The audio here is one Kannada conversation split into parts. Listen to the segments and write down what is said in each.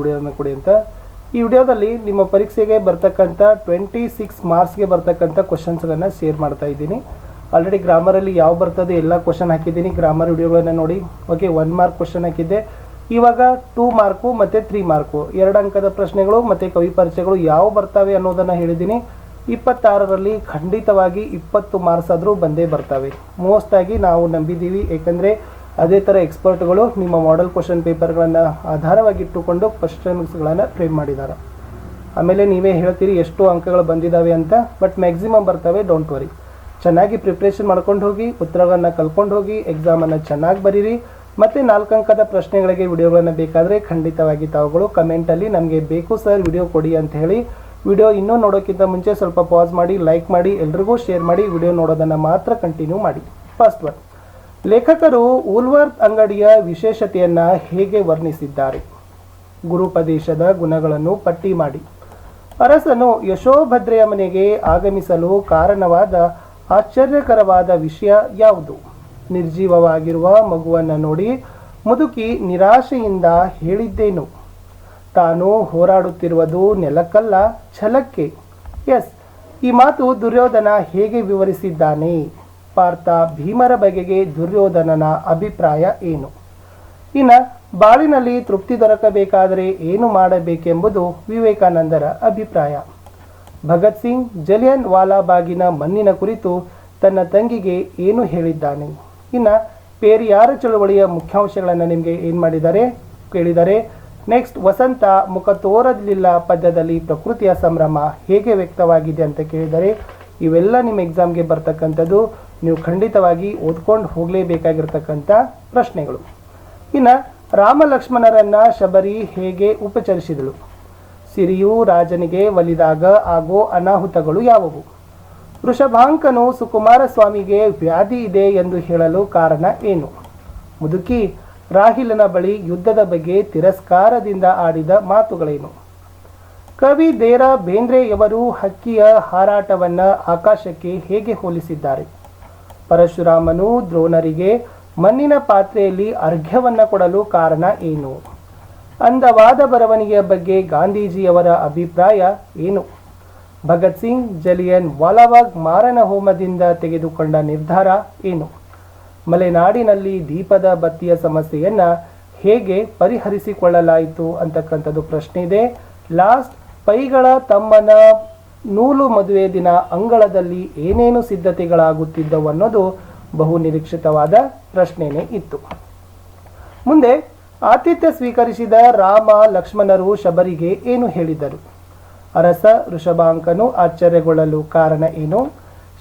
ವಿಡಿಯೋನ ಕೊಡಿ ಅಂತ. ಈ ವಿಡಿಯೋದಲ್ಲಿ ನಿಮ್ಮ ಪರೀಕ್ಷೆಗೆ ಬರ್ತಕ್ಕಂಥ ಟ್ವೆಂಟಿ ಸಿಕ್ಸ್ ಮಾರ್ಕ್ಸ್ಗೆ ಬರ್ತಕ್ಕಂಥ ಕ್ವಶನ್ಸ್ಗಳನ್ನು ಶೇರ್ ಮಾಡ್ತಾ ಇದ್ದೀನಿ. ಆಲ್ರೆಡಿ ಗ್ರಾಮರಲ್ಲಿ ಯಾವ ಬರ್ತದೆ ಎಲ್ಲ ಕ್ವಶನ್ ಹಾಕಿದ್ದೀನಿ. ಗ್ರಾಮರ್ ವಿಡಿಯೋಗಳನ್ನು ನೋಡಿ. ಓಕೆ ಒನ್ ಮಾರ್ಕ್ ಕ್ವಶನ್ ಹಾಕಿದ್ದೆ. ಇವಾಗ ಟೂ ಮಾರ್ಕು ಮತ್ತು ತ್ರೀ ಮಾರ್ಕು ಎರಡು ಅಂಕದ ಪ್ರಶ್ನೆಗಳು ಮತ್ತು ಕವಿ ಪರಿಚಯಗಳು ಯಾವ ಬರ್ತವೆ ಅನ್ನೋದನ್ನು ಹೇಳಿದ್ದೀನಿ. ಇಪ್ಪತ್ತಾರರಲ್ಲಿ ಖಂಡಿತವಾಗಿ ಇಪ್ಪತ್ತು ಮಾರ್ಕ್ಸ್ ಆದರೂ ಬಂದೇ ಬರ್ತವೆ. ಮೋಸ್ಟಾಗಿ ನಾವು ನಂಬಿದ್ದೀವಿ. ಏಕೆಂದರೆ ಅದೇ ಥರ ಎಕ್ಸ್ಪರ್ಟ್ಗಳು ನಿಮ್ಮ ಮಾಡೆಲ್ ಕ್ವಶನ್ ಪೇಪರ್ಗಳನ್ನು ಆಧಾರವಾಗಿಟ್ಟುಕೊಂಡು ಕ್ವಶನ್ಸ್ಗಳನ್ನು ಫ್ರೇಮ್ ಮಾಡಿದ್ದಾರೆ ಆಮೇಲೆ ನೀವೇ ಹೇಳ್ತೀರಿ ಎಷ್ಟು ಅಂಕಗಳು ಬಂದಿದ್ದಾವೆ ಅಂತ ಬಟ್ ಮ್ಯಾಕ್ಸಿಮಮ್ ಬರ್ತವೆ ಡೋಂಟ್ ವರಿ ಚೆನ್ನಾಗಿ ಪ್ರಿಪ್ರೇಷನ್ ಮಾಡ್ಕೊಂಡು ಹೋಗಿ, ಉತ್ತರಗಳನ್ನು ಕಲ್ಕೊಂಡು ಹೋಗಿ ಎಕ್ಸಾಮನ್ನು ಚೆನ್ನಾಗಿ ಬರೀರಿ. ಮತ್ತು ನಾಲ್ಕು ಅಂಕದ ಪ್ರಶ್ನೆಗಳಿಗೆ ವಿಡಿಯೋಗಳನ್ನು ಬೇಕಾದರೆ ಖಂಡಿತವಾಗಿ ತಾವುಗಳು ಕಮೆಂಟಲ್ಲಿ ನಮಗೆ ಬೇಕು ಸರ್ ವಿಡಿಯೋ ಕೊಡಿ ಅಂತ ಹೇಳಿ. ವಿಡಿಯೋ ಇನ್ನೂ ನೋಡೋಕ್ಕಿಂತ ಮುಂಚೆ ಸ್ವಲ್ಪ ಪಾಸ್ ಮಾಡಿ ಲೈಕ್ ಮಾಡಿ, ಎಲ್ರಿಗೂ ಶೇರ್ ಮಾಡಿ ವಿಡಿಯೋ ನೋಡೋದನ್ನು ಮಾತ್ರ ಕಂಟಿನ್ಯೂ ಮಾಡಿ. ಫಸ್ಟ್ ಒನ್ ಲೇಖಕರು ಉಲ್ವರ್ತ್ ಅಂಗಡಿಯ ವಿಶೇಷತೆಯನ್ನು ಹೇಗೆ ವರ್ಣಿಸಿದ್ದಾರೆ? ಗುರುಪದೇಶದ ಗುಣಗಳನ್ನು ಪಟ್ಟಿ ಮಾಡಿ. ಅರಸನು ಯಶೋಭದ್ರೆಯ ಮನೆಗೆ ಆಗಮಿಸಲು ಕಾರಣವಾದ ಆಶ್ಚರ್ಯಕರವಾದ ವಿಷಯ ಯಾವುದು? ನಿರ್ಜೀವವಾಗಿರುವ ಮಗುವನ್ನು ನೋಡಿ ಮುದುಕಿ ನಿರಾಶೆಯಿಂದ ಹೇಳಿದ್ದೇನು? ತಾನು ಹೋರಾಡುತ್ತಿರುವುದು ನೆಲಕ್ಕಲ್ಲ, ಛಲಕ್ಕೆ. ಎಸ್, ಈ ಮಾತು ದುರ್ಯೋಧನ ಹೇಗೆ ವಿವರಿಸಿದ್ದಾನೆ? ಪಾರ್ಥ ಭೀಮರ ಬಗೆಗೆ ದುರ್ಯೋಧನನ ಅಭಿಪ್ರಾಯ ಏನು? ಇನ್ನು ಬಾಳಿನಲ್ಲಿ ತೃಪ್ತಿ ದೊರಕಬೇಕಾದರೆ ಏನು ಮಾಡಬೇಕೆಂಬುದು ವಿವೇಕಾನಂದರ ಅಭಿಪ್ರಾಯ. ಭಗತ್ ಸಿಂಗ್ ಜಲಿಯನ್ ವಾಲಾಬಾಗಿನ ಮಣ್ಣಿನ ಕುರಿತು ತನ್ನ ತಂಗಿಗೆ ಏನು ಹೇಳಿದ್ದಾನೆ? ಇನ್ನು ಪೇರಿಯಾರ ಚಳುವಳಿಯ ಮುಖ್ಯಾಂಶಗಳನ್ನು ನಿಮಗೆ ಏನು ಮಾಡಿದ್ದಾರೆ ಕೇಳಿದರೆ, ನೆಕ್ಸ್ಟ್ ವಸಂತ ಮುಖ ತೋರಲಿಲ್ಲ ಪದ್ಯದಲ್ಲಿ ಪ್ರಕೃತಿಯ ಸಂಭ್ರಮ ಹೇಗೆ ವ್ಯಕ್ತವಾಗಿದೆ ಅಂತ ಕೇಳಿದರೆ ಇವೆಲ್ಲ ನಿಮ್ಮ ಎಕ್ಸಾಮ್ಗೆ ಬರ್ತಕ್ಕಂಥದ್ದು ನೀವು ಖಂಡಿತವಾಗಿ ಓದ್ಕೊಂಡು ಹೋಗಲೇಬೇಕಾಗಿರ್ತಕ್ಕಂಥ ಪ್ರಶ್ನೆಗಳು. ಇನ್ನು ರಾಮ ಲಕ್ಷ್ಮಣರನ್ನ ಶಬರಿ ಹೇಗೆ ಉಪಚರಿಸಿದಳು? ಸಿರಿಯು ರಾಜನಿಗೆ ಒಲಿದಾಗ ಆಗೋ ಅನಾಹುತಗಳು ಯಾವುವು? ವೃಷಭಾಂಕನು ಸುಕುಮಾರ ಸ್ವಾಮಿಗೆ ವ್ಯಾಧಿ ಇದೆ ಎಂದು ಹೇಳಲು ಕಾರಣ ಏನು? ಮುದುಕಿ ರಾಹಿಲನ ಬಳಿ ಯುದ್ಧದ ಬಗ್ಗೆ ತಿರಸ್ಕಾರದಿಂದ ಆಡಿದ ಮಾತುಗಳೇನು? ಕವಿ ದೇರಾ ಬೇಂದ್ರೆಯವರು ಹಕ್ಕಿಯ ಹಾರಾಟವನ್ನು ಆಕಾಶಕ್ಕೆ ಹೇಗೆ ಹೋಲಿಸಿದ್ದಾರೆ? ಪರಶುರಾಮನು ದ್ರೋಣರಿಗೆ ಮಣ್ಣಿನ ಪಾತ್ರೆಯಲ್ಲಿ ಅರ್ಘ್ಯವನ್ನು ಕೊಡಲು ಕಾರಣ ಏನು? ಅಂದವಾದ ಬರವಣಿಗೆಯ ಬಗ್ಗೆ ಗಾಂಧೀಜಿಯವರ ಅಭಿಪ್ರಾಯ ಏನು? ಭಗತ್ ಸಿಂಗ್, ಜಲಿಯನ್ ವಾಲಾವಾಗ್ ಮಾರನ ಹೋಮದಿಂದ ತೆಗೆದುಕೊಂಡ ನಿರ್ಧಾರ ಏನು? ಮಲೆನಾಡಿನಲ್ಲಿ ದೀಪದ ಬತ್ತಿಯ ಸಮಸ್ಯೆಯನ್ನು ಹೇಗೆ ಪರಿಹರಿಸಿಕೊಳ್ಳಲಾಯಿತು ಅಂತಕ್ಕಂಥದ್ದು ಪ್ರಶ್ನೆ ಇದೆ. ಲಾಸ್ಟ್ ಪೈಗಳ ತಮ್ಮನ ನೂಲು ಮದುವೆ ದಿನ ಅಂಗಳದಲ್ಲಿ ಏನೇನು ಸಿದ್ಧತೆಗಳಾಗುತ್ತಿದ್ದವು ಅನ್ನೋದು ಬಹು ನಿರೀಕ್ಷಿತವಾದ ಪ್ರಶ್ನೆನೇ ಇತ್ತು. ಮುಂದೆ ಆತಿಥ್ಯ ಸ್ವೀಕರಿಸಿದ ರಾಮ ಲಕ್ಷ್ಮಣರು ಶಬರಿಗೆ ಏನು ಹೇಳಿದರು? ಅರಸ ಋಷಭಾಂಕನು ಆಶ್ಚರ್ಯಗೊಳ್ಳಲು ಕಾರಣ ಏನು?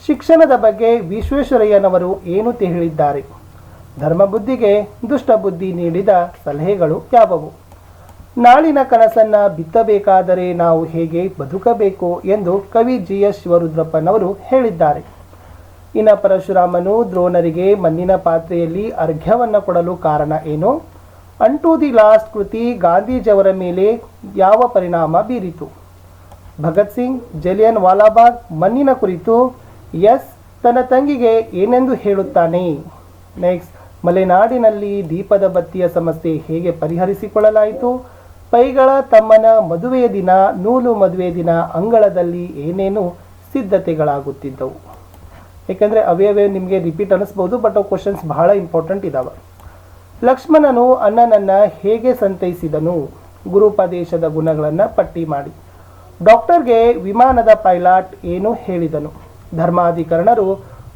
ಶಿಕ್ಷಣದ ಬಗ್ಗೆ ವಿಶ್ವೇಶ್ವರಯ್ಯನವರು ಏನು ತಿಳಿದ್ದಾರೆ ಧರ್ಮಬುದ್ಧಿಗೆ ದುಷ್ಟಬುದ್ಧಿ ನೀಡಿದ ಸಲಹೆಗಳು ಯಾವುವು? ನಾಳಿನ ಕನಸನ್ನ ಬಿತ್ತಬೇಕಾದರೆ ನಾವು ಹೇಗೆ ಬದುಕಬೇಕು ಎಂದು ಕವಿ ಜಿ ಎಸ್ ಶಿವರುದ್ರಪ್ಪನವರು ಹೇಳಿದ್ದಾರೆ. ಇನ್ನು ಪರಶುರಾಮನು ದ್ರೋಣರಿಗೆ ಮಣ್ಣಿನ ಪಾತ್ರೆಯಲ್ಲಿ ಅರ್ಘ್ಯವನ್ನು ಕೊಡಲು ಕಾರಣ ಏನು? ಅಂಟು ದಿ ಲಾಸ್ಟ್ ಕೃತಿ ಗಾಂಧೀಜಿಯವರ ಮೇಲೆ ಯಾವ ಪರಿಣಾಮ ಬೀರಿತು? ಭಗತ್ ಸಿಂಗ್, ಜಲಿಯನ್ ವಾಲಾಬಾಗ್ ಮಣ್ಣಿನ ಕುರಿತು ಎಸ್ ತನ್ನ ತಂಗಿಗೆ ಏನೆಂದು ಹೇಳುತ್ತಾನೆ? ನೆಕ್ಸ್ಟ್, ಮಲೆನಾಡಿನಲ್ಲಿ ದೀಪದ ಬತ್ತಿಯ ಸಮಸ್ಯೆ ಹೇಗೆ ಪರಿಹರಿಸಿಕೊಳ್ಳಲಾಯಿತು? ಪೈಗಳ ತಮ್ಮನ ಮದುವೆಯ ದಿನ, ನೂಲು ಮದುವೆಯ ದಿನ ಅಂಗಳದಲ್ಲಿ ಏನೇನು ಸಿದ್ಧತೆಗಳಾಗುತ್ತಿದ್ದವು. ಏಕೆಂದರೆ ಅವಯವೇ ನಿಮಗೆ ರಿಪೀಟ್ ಅನ್ನಿಸ್ಬೋದು ಬಟ್ ಅವು ಕ್ವಶನ್ಸ್ ಬಹಳ ಇಂಪಾರ್ಟೆಂಟ್ ಇದ್ದಾವೆ ಲಕ್ಷ್ಮಣನು ಅಣ್ಣನನ್ನು ಹೇಗೆ ಸಂತೈಸಿದನು? ಗುರುಪದೇಶದ ಗುಣಗಳನ್ನು ಪಟ್ಟಿ ಮಾಡಿ. ಡಾಕ್ಟರ್ಗೆ ವಿಮಾನದ ಪೈಲಾಟ್ ಏನು ಹೇಳಿದನು? ಧರ್ಮಾಧಿಕರಣರು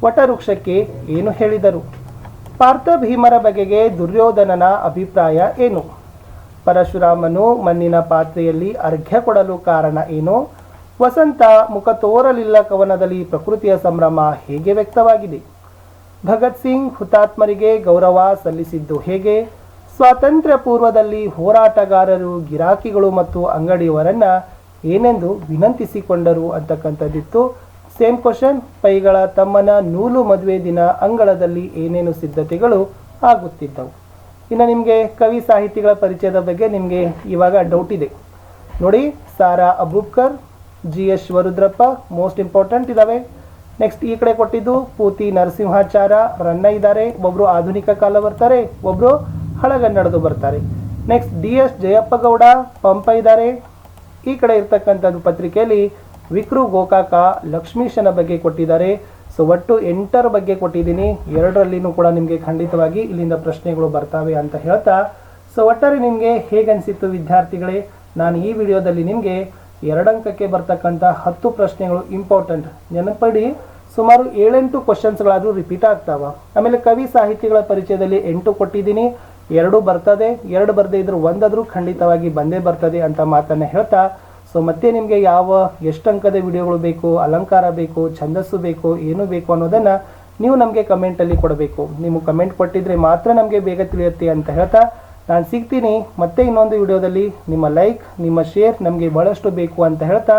ವಟವೃಕ್ಷಕ್ಕೆ ಏನು ಹೇಳಿದರು? ಪಾರ್ಥ ಭೀಮರ ಬಗೆಗೆ ದುರ್ಯೋಧನನ ಅಭಿಪ್ರಾಯ ಏನು? ಪರಶುರಾಮನು ಮಣ್ಣಿನ ಪಾತ್ರೆಯಲ್ಲಿ ಅರ್ಘ್ಯ ಕೊಡಲು ಕಾರಣ ಏನು? ವಸಂತ ಮುಖ ತೋರಲಿಲ್ಲ ಕವನದಲ್ಲಿ ಪ್ರಕೃತಿಯ ಸಂಭ್ರಮ ಹೇಗೆ ವ್ಯಕ್ತವಾಗಿದೆ? ಭಗತ್ ಸಿಂಗ್ ಹುತಾತ್ಮರಿಗೆ ಗೌರವ ಸಲ್ಲಿಸಿದ್ದು ಹೇಗೆ? ಸ್ವಾತಂತ್ರ್ಯ ಪೂರ್ವದಲ್ಲಿ ಹೋರಾಟಗಾರರು ಗಿರಾಕಿಗಳು ಮತ್ತು ಅಂಗಡಿಯವರನ್ನು ಏನೆಂದು ವಿನಂತಿಸಿಕೊಂಡರು ಅಂತಕ್ಕಂಥದ್ದಿತ್ತು. ಸೇಮ್ ಕ್ವಶನ್, ಪೈಗಳ ತಮ್ಮನ ನೂಲು ಮದುವೆ ದಿನ ಅಂಗಳದಲ್ಲಿ ಏನೇನು ಸಿದ್ಧತೆಗಳು ಆಗುತ್ತಿದ್ದವು? ಇನ್ನು ನಿಮಗೆ ಕವಿ ಸಾಹಿತಿಗಳ ಪರಿಚಯದ ಬಗ್ಗೆ ನಿಮಗೆ ಇವಾಗ ಡೌಟ್ ಇದೆ. ನೋಡಿ, Sara Aboobacker, G S Varudrappa most important ಇದ್ದಾವೆ ನೆಕ್ಸ್ಟ್ ಈ ಕಡೆ ಕೊಟ್ಟಿದ್ದು ಪೂತಿ ನರಸಿಂಹಾಚಾರ, ರನ್ನ ಇದ್ದಾರೆ ಒಬ್ಬರು ಆಧುನಿಕ ಕಾಲ ಬರ್ತಾರೆ ಒಬ್ಬರು ಹಳಗನ್ನಡದು ಬರ್ತಾರೆ. Next D S Jayappagowda, Pampa ಇದ್ದಾರೆ. ಈ ಕಡೆ ಇರ್ತಕ್ಕಂಥದ್ದು ಪತ್ರಿಕೆಯಲ್ಲಿ ವಿಕ್ರು ಗೋಕಾಕ ಲಕ್ಷ್ಮೀಶನ ಬಗ್ಗೆ ಕೊಟ್ಟಿದ್ದಾರೆ. ಸೊ ಒಟ್ಟು ಎಂಟರ ಬಗ್ಗೆ ಕೊಟ್ಟಿದ್ದೀನಿ. ಎರಡರಲ್ಲಿನೂ ಕೂಡ ನಿಮಗೆ ಖಂಡಿತವಾಗಿ ಇಲ್ಲಿಂದ ಪ್ರಶ್ನೆಗಳು ಬರ್ತಾವೆ ಅಂತ ಹೇಳ್ತಾ. ಸೊ ಒಟ್ಟಾರೆ ನಿಮಗೆ ಹೇಗನ್ಸಿತ್ತು ವಿದ್ಯಾರ್ಥಿಗಳೇ? ನಾನು ಈ ವಿಡಿಯೋದಲ್ಲಿ ನಿಮಗೆ ಎರಡಂಕಕ್ಕೆ ಬರ್ತಕ್ಕಂಥ ಹತ್ತು ಪ್ರಶ್ನೆಗಳು ಇಂಪಾರ್ಟೆಂಟ್ ನೆನಪಡಿ, ಸುಮಾರು ಏಳೆಂಟು ಕ್ವಶನ್ಸ್ಗಳಾದರೂ ರಿಪೀಟ್ ಆಗ್ತಾವ. ಆಮೇಲೆ ಕವಿ ಸಾಹಿತಿಗಳ ಪರಿಚಯದಲ್ಲಿ ಎಂಟು ಕೊಟ್ಟಿದ್ದೀನಿ. ಎರಡು ಬರ್ತದೆ. ಎರಡು ಬರದೇ ಇದ್ರೂ ಒಂದಾದರೂ ಖಂಡಿತವಾಗಿ ಬಂದೇ ಬರ್ತದೆ ಅಂತ ಮಾತನ್ನು ಹೇಳ್ತಾ. ಸೊ ಮತ್ತೆ ನಿಮಗೆ ಯಾವ ಎಷ್ಟು ಅಂಕದ ವಿಡಿಯೋಗಳು ಬೇಕು, ಅಲಂಕಾರ ಬೇಕು, ಛಂದಸ್ಸು ಬೇಕು, ಏನು ಬೇಕು ಅನ್ನೋದನ್ನು ನೀವು ನಮಗೆ ಕಮೆಂಟಲ್ಲಿ ಕೊಡಬೇಕು. ನೀವು ಕಮೆಂಟ್ ಕೊಟ್ಟಿದ್ರೆ ಮಾತ್ರ ನಮಗೆ ಬೇಗ ತಿಳಿಯುತ್ತೆ ಅಂತ ಹೇಳ್ತಾ ನಾನು ಸಿಗ್ತೀನಿ. ಮತ್ತೆ ಇನ್ನೊಂದು ವಿಡಿಯೋದಲ್ಲಿ ನಿಮ್ಮ ಲೈಕ್ ನಿಮ್ಮ ಶೇರ್ ನಮಗೆ ಬಹಳಷ್ಟು ಬೇಕು ಅಂತ ಹೇಳ್ತಾ